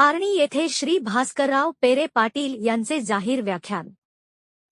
आर्णी येथे श्री भास्करराव पेरे पाटील यांचे जाहीर व्याख्यान.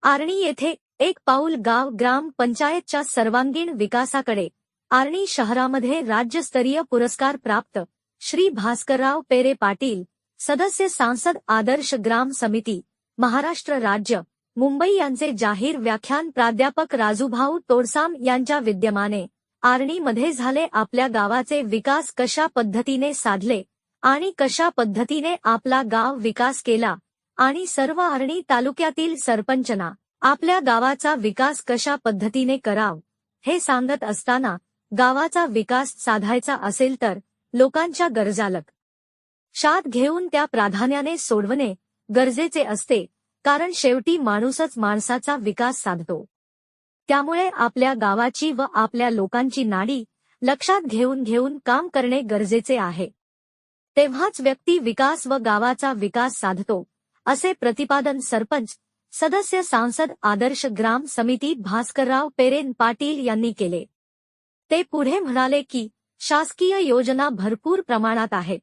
आर्णी येथे एक पाऊल गाव ग्राम पंचायतच्या सर्वांगीण विकासाकडे आर्णी शहरामध्ये राज्यस्तरीय पुरस्कार प्राप्त श्री भास्करराव पेरे पाटील सदस्य सांसद आदर्श ग्राम समिती महाराष्ट्र राज्य मुंबई यांचे जाहीर व्याख्यान प्राध्यापक राजूभाऊ तोडसाम यांच्या विद्यमाने आर्णीमध्ये झाले आपल्या गावाचे विकास कशा पद्धतीने साधले आणि कशा पद्धतीने आपला गाव विकास केला आणि सर्व आर्णी तालुक्यातील सरपंचना आपल्या गावाचा विकास कशा पद्धतीने कराव हे सांगत असताना गावाचा विकास साधायचा असेल तर लोकांच्या गरजा शात घेऊन त्या प्राधान्याने सोडवणे गरजेचे असते कारण शेवटी माणूसच माणसाचा विकास साधतो. त्यामुळे आपल्या गावाची व आपल्या लोकांची नाडी लक्षात घेऊन घेऊन काम करणे गरजेचे आहे. तेव्हाच व्यक्ती विकास व गावाचा विकास साधतो असे प्रतिपादन सरपंच सदस्य सांसद आदर्श ग्राम समिती भास्करराव पेरेन पाटील यांनी केले. ते पुढे म्हणाले की शासकीय योजना भरपूर प्रमाणात आहेत.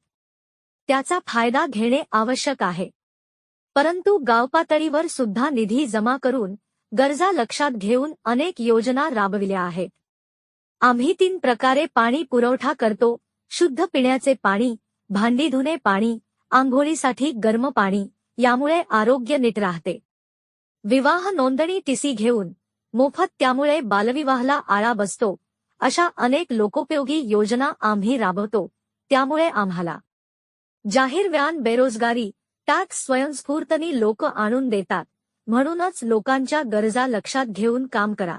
त्याचा फायदा घेणे आवश्यक आहे. परंतु गावपातळीवर सुद्धा निधी जमा करून गरजा लक्षात घेऊन अनेक योजना राबविल्या आहेत. आम्ही तीन प्रकारे पाणी पुरवठा करतो शुद्ध पिण्याचे पाणी भांडी धुणे पाणी आंघोळीसाठी गर्म पाणी यामुळे आरोग्य नीट राहते. विवाह नोंदणी टीसी घेऊन मोफत त्यामुळे बालविवाहाला आळा बसतो अशा अनेक लोकोपयोगी योजना आम्ही राबवतो त्यामुळे आम्हाला जाहीर व्यान बेरोजगारी टॅक्स स्वयंस्फूर्तनी लोक आणून देतात म्हणूनच लोकांच्या गरजा लक्षात घेऊन काम करा.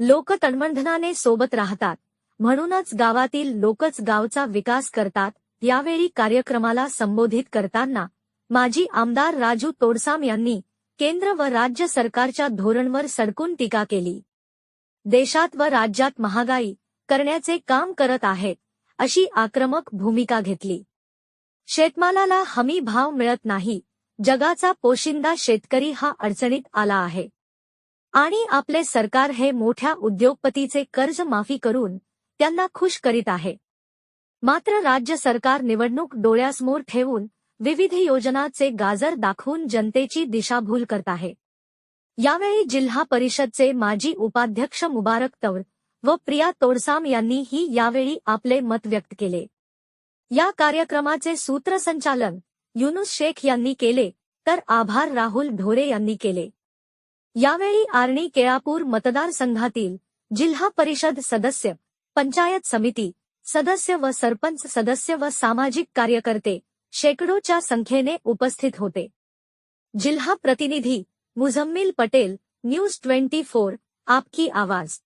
लोक तणमंधनाने सोबत राहतात म्हणूनच गावातील लोकच गावचा विकास करतात यावेळी कार्यक्रमाला संबोधित करताना माजी आमदार राजू तोडसाम यांनी केंद्र व राज्य सरकारच्या धोरणवर सडकून टीका केली. देशात व राज्यात महागाई करण्याचे काम करत आहेत अशी आक्रमक भूमिका घेतली. शेतमालाला हमी भाव मिळत नाही जगाचा पोशिंदा शेतकरी हा अडचणीत आला आहे. आणि आपले सरकार हे मोठ्या उद्योगपतीचे कर्ज माफी करून त्यांना खुश करीत आहे. मात्र राज्य सरकार निवडणूक डोळ्यासमोर ठेवून विविध योजनाचे गाजर दाखवून जनतेची दिशाभूल करत आहे. यावेळी जिल्हा परिषदचे माजी उपाध्यक्ष मुबारक तौर व प्रिया तोडसाम यांनीही यावेळी आपले मत व्यक्त केले. या कार्यक्रमाचे सूत्रसंचालन युनुस शेख यांनी केले तर आभार राहुल ढोरे यांनी केले. यावेळी आर्णी केळापूर मतदारसंघातील जिल्हा परिषद सदस्य पंचायत समिती सदस्य व सरपंच सदस्य व सामाजिक कार्यकर्ते शेकडोच्या संख्येने उपस्थित होते. जिल्हा प्रतिनिधी Muzammil Patel news twenty four आपकी आवाज.